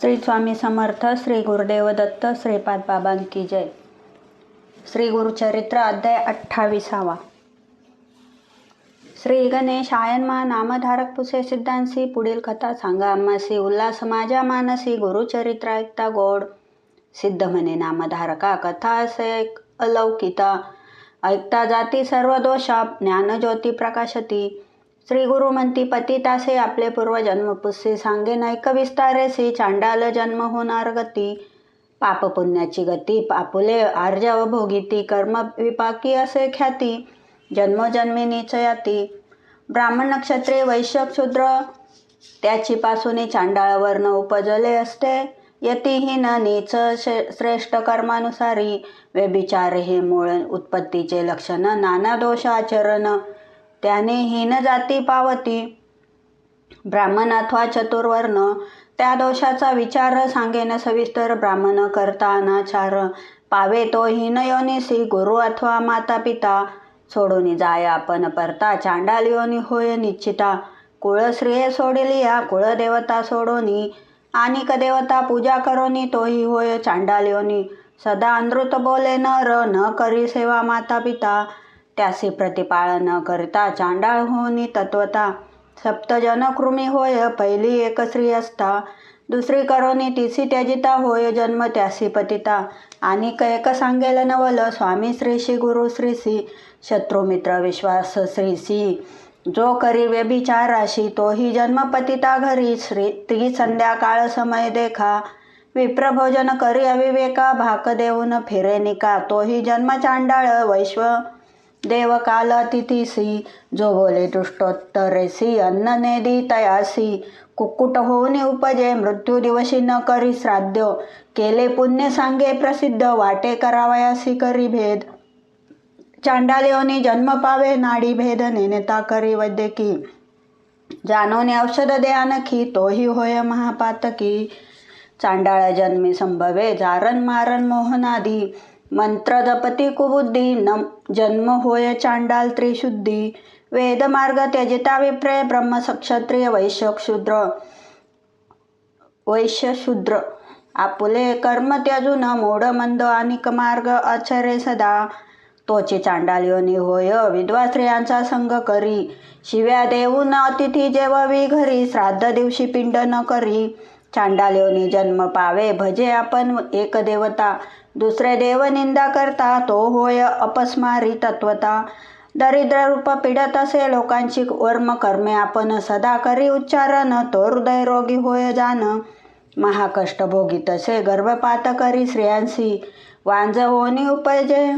श्री स्वामी समर्थ श्री गुरुदेव दत्त श्रीपाद बाबांकी जय. श्री गुरुचरित्र अध्याय अठ्ठावीसावा. श्री गणेश आयनमा नामधारक पुसे सिद्धांसी पुढील कथा सांगा अम्मासी उल्हास माझ्या मानसी गुरुचरित्र ऐकता गोड. सिद्ध म्हणे नामधारका कथा असे एक अलौकिता. ऐकता जाती सर्व दोषा ज्ञानज्योती प्रकाशती. श्री गुरु म्हणती पतितासे आपले पूर्वजन्म पुस्सी सांगे नायक विस्तारेसी चांडाल जन्म होणार गती पाप पुण्याची गती पापुले आर्जव भोगिती कर्म विपाकी असे ख्याती जन्मोजन्मी निचयाती ब्राह्मण नक्षत्रे वैश्य शूद्र त्याची पासून चांडाळ उपजले असते. यतीहीन नीच श्रेष्ठ कर्मानुसारी व्यभिचार हे मूळ उत्पत्तीचे लक्षण नाना दोष आचरण त्याने हीन जाती पावती. ब्राह्मण अथवा चतुर्वर्ण. त्या दोषाचा विचार सांगेन सविस्तर ब्राह्मण करता अनाचार. पावे तो हीन योनिसी गुरु अथवा माता पिता सोडून जाय आपण परता चांडाल योनी होय निश्चिता. कुळश्रिये सोडिली या कुळदेवता सोडोनी. आणि देवता पूजा करोनी तोही होय चांडाल योनी. सदा अनृत बोले नर न करी सेवा माता पिता त्यासी प्रतिपाळन न करता चांडाळ होनी तत्वता. सप्तजन कृमी होय पहिली एक स्त्री असता. दुसरी करोनी तिसी त्याजिता होय जन्म त्यासी पतिता. आणि कैक सांगेल नवल स्वामी श्रीशी गुरु श्रीसी शत्रुमित्र विश्वास श्रीसी जो करी व्यभिचाराशी तोही जन्म पतिता घरी. श्री ती संध्याकाळ समय देखा. विप्रभोजन करी अविवेका भाक देऊन फिरे निका. तोही जन्म चांडाळ वैश्व देव काल तिथीसी जो बोले दुष्टोत्तरेसी अन्न नेदी तयासी कुक्कुट होऊन उपजे मृत्यू दिवशी न करी श्राद्ध। केले पुण्य सांगे प्रसिद्ध वाटे करावयासी करी भेद। चांडालेओनी जन्म पावे नाडी भेद नेनेता करी वैद्यकी। जानोने औषध दे आणखी तोही होय महापातकी। चांडाळ जन्मी संभवे जारण मारण मोहनादी। मंत्रदपती कुबुद्धी जन्म होय चांडाल त्रिशुद्धी वेदमार्ग त्यजिता विप्रय ब्रह्म सक्षत्रिय वैश्य शूद्र वैश्य शूद्र आपुले कर्म त्यजून मोड मंद आणि मार्ग आचरे सदा. तोची चांडालियोनी होय विधवा स्त्रियांचा संग करी. शिव्या देऊन अतिथी जेवावी घरी श्राद्ध दिवशी पिंड न करी. चांडालेवनी जन्म पावे. भजे आपण एक देवता दुसरे देव निंदा करता तो होय अपस्मारी तत्वता. दरिद्र रूप पीडत असे लोकांची वर्म कर्मे आपण सदा करी उच्चारण तो हृदय रोगी होय जान महाकष्ट भोगीत असे गर्भपात करी स्त्रियांसी वांज होनी उपजे.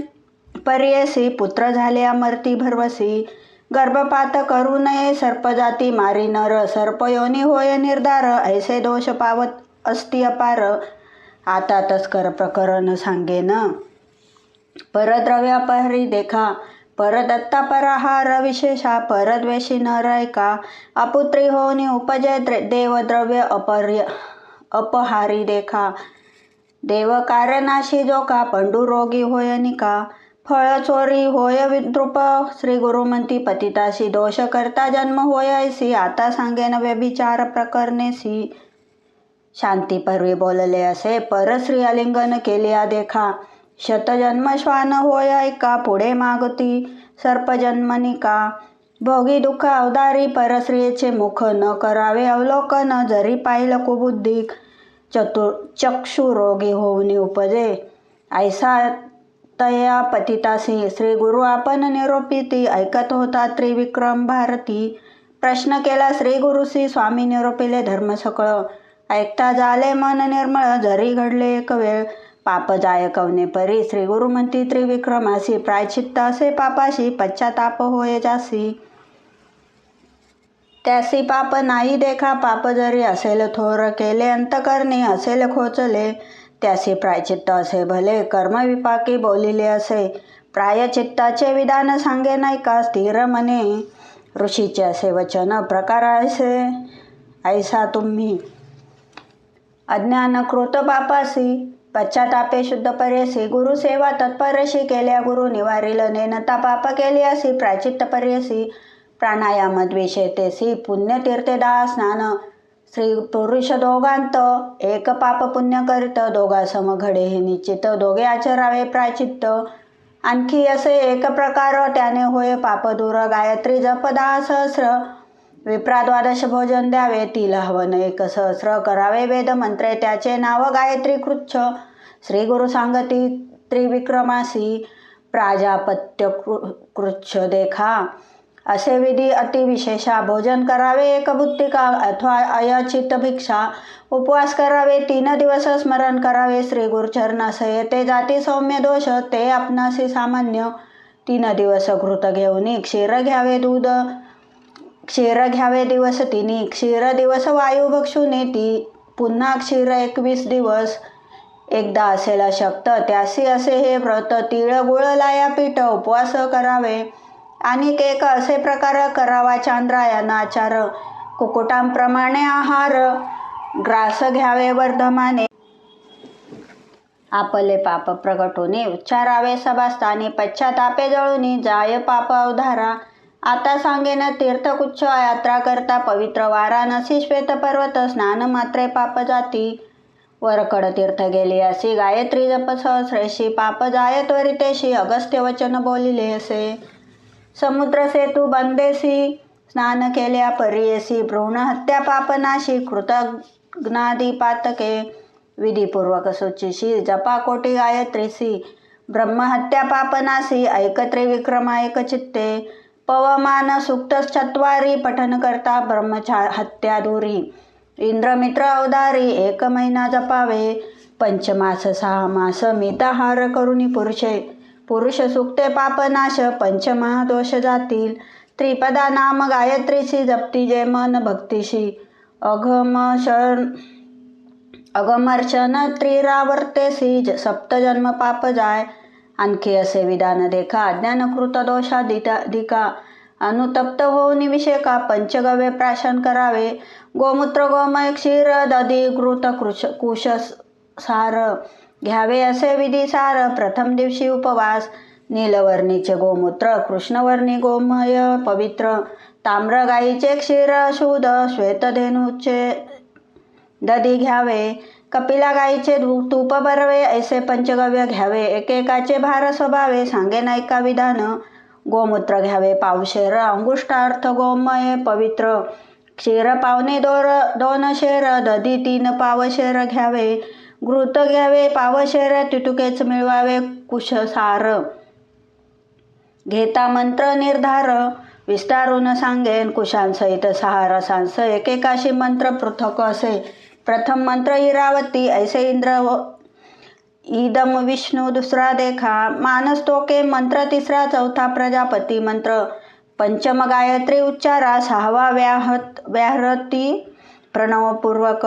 पर्यसी पुत्र झाले अमर्ती भरवसी. गर्भपात करू नये सर्पजाती मारी नर सर्पयोनी होय निर्धार ऐसे दोष पावत असती अपार. आता तस्कर प्रकरण सांगेन परद्रव्यापहरी देखा परदत्ता परहार विशेषा परद्वेषी न रायका अपुत्री होनी उपजय देवद्रव्य अपर्य अपहारी देखा. देव जो का पंडुरोगी होय निका. फळचोरी होय विद्रुप श्री गुरुमंती पतिताशी दोष करता जन्म होय ऐसी. आता सांगेन व्यभिचार प्रकरणेसी शांतीपरवी बोलले असे परश्री आलिंगन केल्या देखा. शतजन्म श्वान होय ऐका पुढे मागती सर्पजन्मनिका भोगी दुःख अवदारी परश्रियेचे मुख न करावे अवलोकन जरी पाहिलं कुबुद्धिक चतुर चक्षुरोगी होऊन उपजे. ऐसा तया पतितासी श्री गुरु आपण निरोपिती ऐकत होता त्रिविक्रम भारती. प्रश्न केला श्री गुरुसी स्वामी निरोपिले धर्म सकळ. ऐकता झाले मन निर्मळ जरी घडले एक वेळ. पाप जाय कवने परी श्री गुरु म्हणती त्रिविक्रमासी प्रायचित्त असे पापाशी पश्चाताप होय जासी. त्यासी पाप नाही देखा पाप जरी असेल थोर केले अंतकरणी असेल खोचले. त्यासी प्रायचित्त असे भले कर्मविपाकी बोलिले असे. प्रायचित्ताचे विधान सांगे नाही का? स्थिर मने. ऋषीचे असे वचन प्रकार असे. ऐसा तुम्ही. अज्ञानकृत पापासी. पश्चातापे शुद्ध पर्यसी गुरुसेवा तत्परशी केल्या गुरु निवारिल नेनता पाप केली असी. प्राचित्त पर्यसी प्राणायाम द्वेषेतेसी पुण्यतीर्थेदा स्नान. श्री पुरुष दोघांत एक पाप पुण्य करीत दोघा सम घडे हे निश्चित दोघे आचरावे प्राचित्त. आणखी असे एक प्रकार त्याने होय पाप दूर गायत्री जप दहा सहस्र विप्रा द्वादश भोजन द्यावे तिल हवन एक सहस्र करावे वेद मंत्रे त्याचे नाव गायत्री कृच्छ. श्री गुरु सांगती त्रिविक्रमासी प्राजापत्य कृ- कृच्छ देखा. असे विधी अतिविशेषा. भोजन करावे एकबुत्तिका अथवा अयचित भिक्षा. उपवास करावे तीन दिवस स्मरण करावे. श्री गुरुचरणास ते जाती सौम्य दोष ते आपणासी सामान्य. तीन दिवस घृत घेऊन. क्षीर घ्यावे दूध. क्षीर घ्यावे दिवस तिनी क्षीर दिवस वायू भक्षुने ती. पुन्हा क्षीर एकवीस दिवस. एकदा असेल शक्त त्यासी असे हे व्रत. तिळ गुळ लाया पीठ उपवास करावे. आणि एक असे प्रकार करावा चांद्रायन आचार. कुकुटांप्रमाणे आहार. ग्रास घ्यावे वर्धमाने. आपले पाप प्रगटोनी उच्चारावे सभास्थानी. पश्चातापे जळूनी जाय पाप अवधारा. आता सांगेन तीर्थकुच्छ यात्रा करता पवित्र वाराणसी श्वेत पर्वत स्नान मात्रे पाप जाती. वरकड तीर्थ गेली असी गायत्री जप सहस्रेशी. पाप जाय त्वरितेशी. अगस्त्य वचन बोलिले असे. समुद्र सेतू बंदेसी स्नान केल्या पर्येसी भ्रूण हत्या पापनाशी कृतज्ञादी पातके विधीपूर्वक शुचीशी जपाकोटी गायत्रीसी ब्रह्महत्या पापनासी ऐकत्रे विक्रमा चित्ते पवमान सुक्त चत्वारी पठन करता ब्रह्मचा हत्या दूरी इंद्रमित्र अवदारी एक महिना जपावे पंचमास सहा मास मिताहार करुणी पुरुषे पुरुष सुक्ते पापनाश पंचमहादोष जातील. त्रिपदा नाम गायत्रीशी जपती जे मन भक्तीशी. अघम शरण अगमर्शन त्रिरावर्तेसी ज- सप्तजन्म पाप जाय. आणखी असे विधान देखा अज्ञानकृत दोषाधिका. अनुतप्त होऊन विषेका पंचगव्य प्राशन करावे. गोमूत्र गोमय क्षीर दधी कृत कृश कुश सार घ्यावे असे विधी सार प्रथम दिवशी उपवास. नीलवर्णीचे गोमूत्र कृष्णवर्णी गोमय पवित्र. ताम्र गाईचे क्षीर शुद्ध श्वेतधेनूचे दधी घ्यावे. कपिला गाईचे तूप बरवे ऐसे पंचगव्य घ्यावे. एकेकाचे भार स्वभावे. सांगे नायका विधान. गोमूत्र घ्यावे. पावशेर अंगुष्टार्थ गोमय पवित्र. क्षीर पावणे दोर दोन शेर. दधी तीन पावशेर घ्यावे. घृत घ्यावे पावशेर तितुकेच मिळवावे कुशसार. घेता मंत्र निर्धार विस्तारून सांगेन कुशांसहित सहा रसांस एकेकाशी मंत्र पृथक असे. प्रथम मंत्र इरावती ऐसे इंद्र व इदम विष्णू दुसरा देखा. मानस तोके मंत्र तिसरा चौथा प्रजापती मंत्र. पंचम गायत्री उच्चारा सहावा व्याहत व्याहरती प्रणवपूर्वक.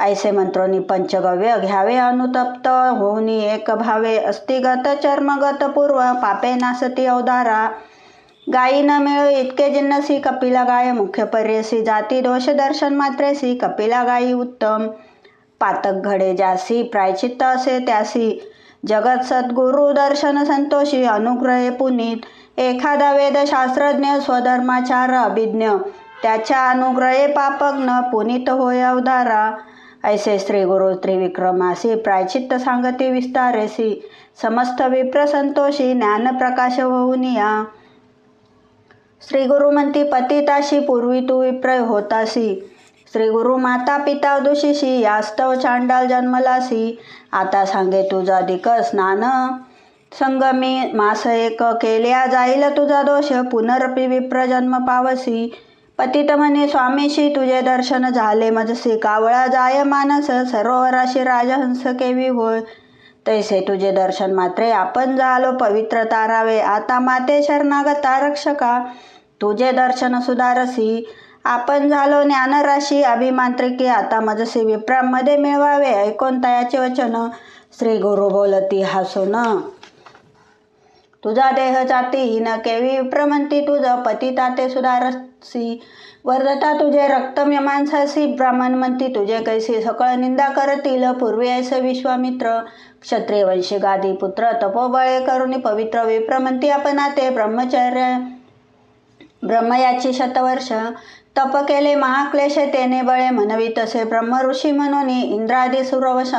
ऐसे मंत्रोनी पंचगव्य घ्यावे अनुतप्त होऊनी एक भावे अस्तिगत चर्मगत पूर्व पापे नासती अवधारा। गायी न मिळो इतके जिन्नसी कपिला गाय मुख्य पर्यसी जाती दोष दर्शन मात्रेसी कपिला गायी उत्तम। पातक घडे जासी प्रायचित्त असे त्यासी। जगत सद्गुरु दर्शन संतोषी अनुग्रहे पुनीत। एखादा वेदशास्त्रज्ञ स्वधर्माचार अभिज्ञ। त्याच्या अनुग्रहे पापग्न पुनीत होय अवधारा। ऐसे श्री गुरु त्रिविक्रमासी प्रायचित्त सांगती विस्तारेसी। समस्त विप्र संतोषी ज्ञानप्रकाश होऊन या श्री गुरु म्हणती पतिताशी पूर्वी तू विप्र होतासी. श्री गुरु माता पिता दुशीशी यास्तव चांडाल जन्मलासी. आता सांगे तुझा अधिक स्नान. संगमी मास एक केल्या जाईल तुझा दोष. पुनरपी विप्र जन्म पावसी. पतित म्हणे स्वामीशी तुझे दर्शन झाले. मजसी कावळा जाय मानस सरोवराशी राजहंस केवी होय. तैसे तुझे दर्शन मात्रे आपण झालो पवित्र तारावे. आता माते शरणागता रक्षका तुझे दर्शन सुधारसी. आपण झालो ज्ञानराशी अभिमांत्रिकी. आता मजसी विप्रामध्ये मिळवावे. ऐकून तयाचे वचन. श्री गुरु बोलती हसून तुझा देह जाती न केवी विप्रमंती तुझं. पती ताते सुधारस सी. वरदता तुझे रक्त माणसासी ब्राह्मण म्हणती तुझे कैसी सकळ निंदा करतील? पूर्वी ऐसे विश्वामित्र क्षत्रिय वंशी गादी पुत्र तपोबळे करुणी पवित्र विप्रमंती आपण ते ब्रह्मचर्य ब्रह्मयाची शतवर्ष तप केले महाक्लेश तेने बळे म्हणवी तसे ब्रह्मऋषी म्हणून इंद्रादी सुरवश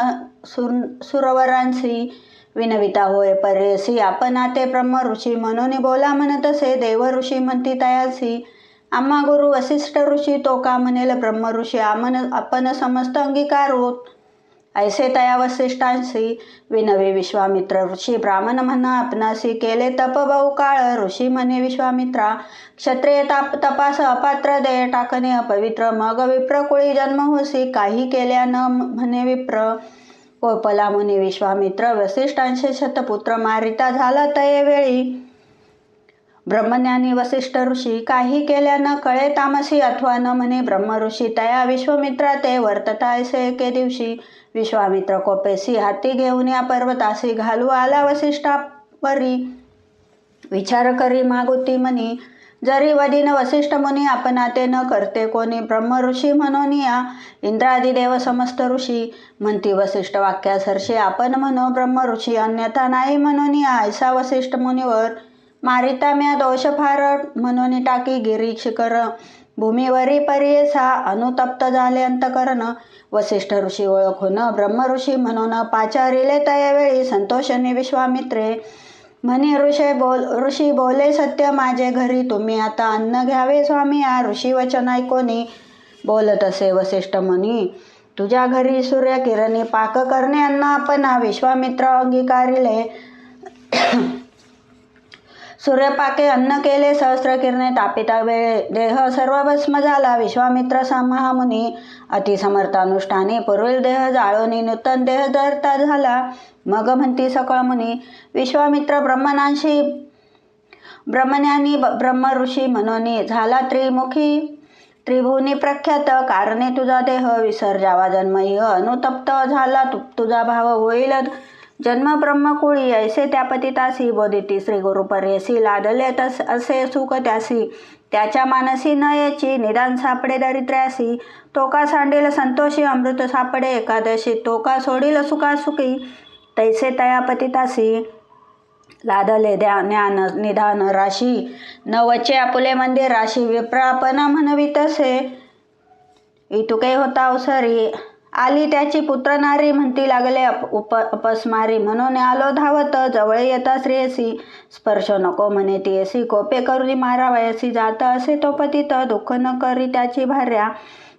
सुर सुरवरांशी विनविता होय. पर्यसी आपण ते ब्रह्मऋषी म्हणून बोला म्हणत असे. देव ऋषी म्हणती तयासी आम्हा गुरु वसिष्ठ ऋषी तो का म्हणेल ब्रह्म ऋषी आमन आपण समस्त अंगीकारोत ऐसे तया वसिष्ठांशी विनवे विश्वामित्र ऋषी ब्राह्मण म्हणा आपणासी केले तप बहु काळ ऋषी म्हणे विश्वामित्रा क्षत्रिय ताप तपास अपात्र देय टाकणे अपवित्र मग विप्र कुळी जन्म होसी काही केल्या न म्हणे विप्र कोपला मुनी विश्वामित्र वसिष्ठांशी शतपुत्र मारिता झाला तये वेळी ब्रह्मज्ञानी वसिष्ठ ऋषी काही केल्या न कळे तामसी अथवा न म्हणे ब्रह्म ऋषी तया विश्वमित्रा ते वर्तता ऐसे एके दिवशी. विश्वामित्र कोपेसी हाती घेऊन या पर्वतासी घालू आला वसिष्ठापरी विचार करी मागुती म्हणी जरी वदीन वसिष्ठ मुनी आपण ते न करते कोणी ब्रह्म ऋषी म्हणून या. इंद्रादिदेव समस्त ऋषी म्हणती वसिष्ठ वाक्यासरशी आपण म्हणो ब्रह्म ऋषी अन्यथा नाही म्हणून या. ऐसा वसिष्ठ मुनीवर मारिता म्या दोष फार म्हणून टाकी गिरी शिखर. भूमीवरी पर्यसा अनुतप्त झाले अंतकरण. वसिष्ठ ऋषी ओळखून ब्रह्म ऋषी म्हणून पाचारिले तयावेळी संतोषने विश्वामित्रे. म्हणे ऋषे बोल ऋषी बोले सत्य माझे घरी. तुम्ही आता अन्न घ्यावे स्वामी. या ऋषी वचन ऐकोनी बोलत असे वसिष्ठ म्हणी. तुझ्या घरी सूर्यकिरणी पाक करणे अन्न आपण विश्वामित्र अंगीकारिले. सूर्यपाके अन्न केले सहस्र किरणे तापिता वेळे देह सर्व भस्म झाला विश्वामित्र समहामुनी अतिसमर्थानुष्ठाने पूर्वील देह जाळोनी नूतन देह धरता झाला. मग म्हणती सकळ मुनी विश्वामित्र ब्रह्मनाशी ब्रह्मज्ञानी ब्रह्म ऋषी मनोनी झाला त्रिमुखी. त्रिभुवनी प्रख्यात कारणे तुझा देह विसर्जावा जन्मय अनुतप्त झाला तु तुझा भाव होईल जन्म ब्रह्मकुळी ऐसे त्या पतितासी बोधिती श्री गुरुपर्यसी लादले तस असे सुख त्यासी. त्याच्या मानसी न याची निदान सापडे दरिद्र्यासी. तो का सांडेल संतोषी अमृत सापडे एकादशी. तो का सोडील सुखासुखी तैसे तया पतितासी लादले द्या ज्ञान निधान राशी. न वचे आपुले मंदिर राशी. विप्रापन म्हणवी तसे. इतुके होता अवसरी. आली त्याची पुत्र नारी म्हणती लागले उप अपस्मारी. म्हणून आलो धावत जवळ येता श्रेयसी. स्पर्श नको म्हणे ती. कोपे करुनी मारावयासी जात असे तो पतित. दुःख न करी त्याची भार्या.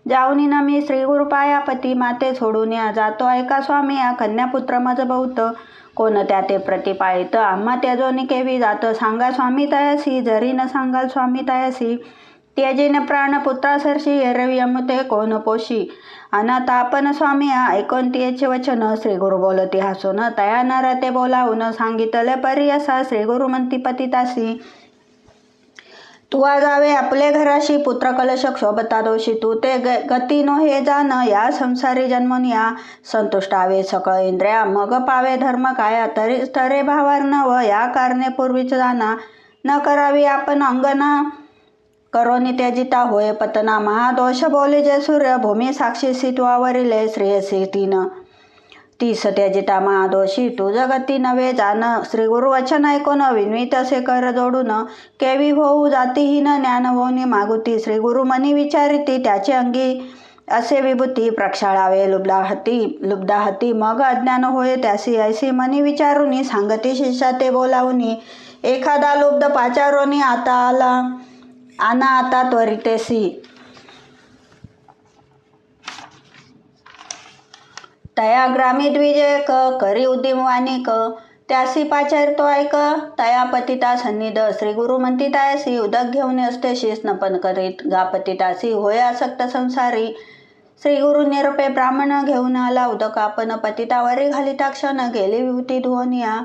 जाऊनी न मी श्रीगुरुपाया पती माते सोडून या. जातो ऐका स्वामी या कन्यापुत्र मज बहुत कोण त्या ते प्रतिपाळीत आम्हा त्याजोनी केवी जात? सांगा स्वामी तयासी. जरी न सांगाल स्वामी तयासी. त्यजेन प्राण पुत्रासरशी एरवी अमते कोण पोशी अनातापन स्वामी ऐकोणतीचे वचन श्री गुरु बोलती हसून तया नर ते बोलावून सांगितले परी असा श्री गुरु म्हणती पतितासी तू जावे आपले घराशी पुत्र कलश क्षोभता दोषी तू ते गती नो हे जान या संसारी जन्मन या संतुष्टावे सकळ इंद्रिया मग पावे धर्म काय तरी तरे भावार व या कारणे पूर्वीच जाना न करावी आपण अंगना करो त्याजिता होय पतना महादोष बोले जय सूर्य भूमी साक्षी सित्वावरिले श्रेयसी तीन ती सत्यजिता महादोषी तू जगती नवे जान। श्री गुरु ऐकून विनवित असे कर जोडून। केवी होऊ जातीहीन ज्ञान होऊनी मागुती। श्री गुरु मनी विचारिती त्याचे अंगी। असे विभूती प्रक्षाळावे लुब्धाहती। लुब्धाहती मग अज्ञान होय त्यासी ऐसी मनी विचारुनी। सांगती शिष्या ते बोलावनी। एखादा लुब्ध पाचारोनी आता आला। आना आता त्वरितेसी तया ग्रामी क करी उद्दिमवाणी क त्यासी पाचारतो ऐक तया पतिता सन्निध श्री गुरु म्हणती तायसी उदक घेऊन असते स्नपन करीत गा पतितासी होय आसक्त संसारी श्री गुरु निरपे ब्राह्मण घेऊन आला उदक आपण पतितावरी घालिता क्षण गेली विभूती धुवनिया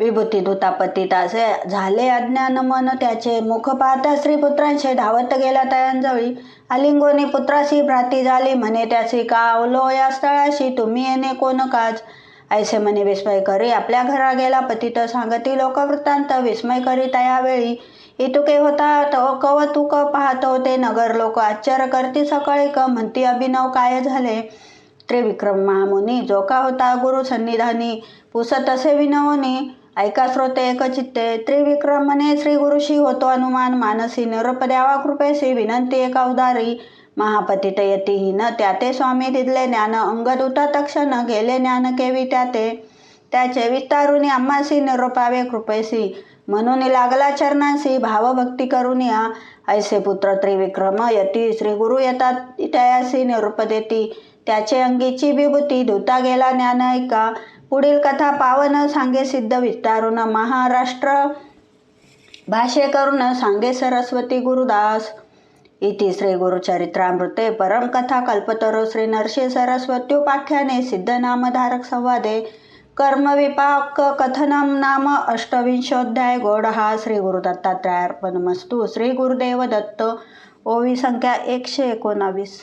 विभूती पतितासे झाले अज्ञान मन त्याचे मुख पाहता श्रीपुत्रांचे धावत गेला तयांजवळी अलिंगोनी पुत्राशी भ्राती झाली म्हणे त्याशी का अवलो या स्थळाशी? तुम्ही येणे कोण काज? ऐसे म्हणे विस्मय करी आपल्या घरा गेला पतित सांगती लोकवृत्तांत विस्मय करी तयावेळी. इतुके होता तो कवतुक पाहतो? ते नगर लोक आश्चर्य करती सकाळी क म्हणती अभिनव काय झाले? त्रिविक्रम महामुनी जो का होता गुरु सन्निधानी पुसत असे विनवनी. ऐका श्रोते एकचित्ते त्रिविक्रमने श्री गुरुशी होतो अनुमान मानसी निरोप द्यावा कृपेशी विनंती एका उदारी. महापतित यती न त्याते स्वामी दिदले ज्ञान अंगदूता तक्षण गेले ज्ञान केवी त्याते. त्याचे विस्तारुनी अम्मासी निरोपावे कृपेशी म्हणून लागला चरणांशी भावभक्ती करून या. ऐसे पुत्र त्रिविक्रम यती श्री गुरु येतात तयासी निरूप देती. त्याचे अंगीची विभूती धुता गेला ज्ञान ऐका. पुढील कथा पावन सांगे सिद्ध विस्तारून महाराष्ट्र. भाषे करून सांगे सरस्वती गुरुदास. इति श्री गुरुचरित्रामृते परमकथा कल्पतरो श्री नरसिंह सरस्वत्युपाख्याने सिद्धनामधारक संवादे. कर्मविपाक कथनम नाम अष्टविंशोध्याय गोड हा श्री गुरुदत्तात्रयार्पणमस्तू. श्री गुरुदेव दत्त ओवी संख्या एकशे एकोणावीस.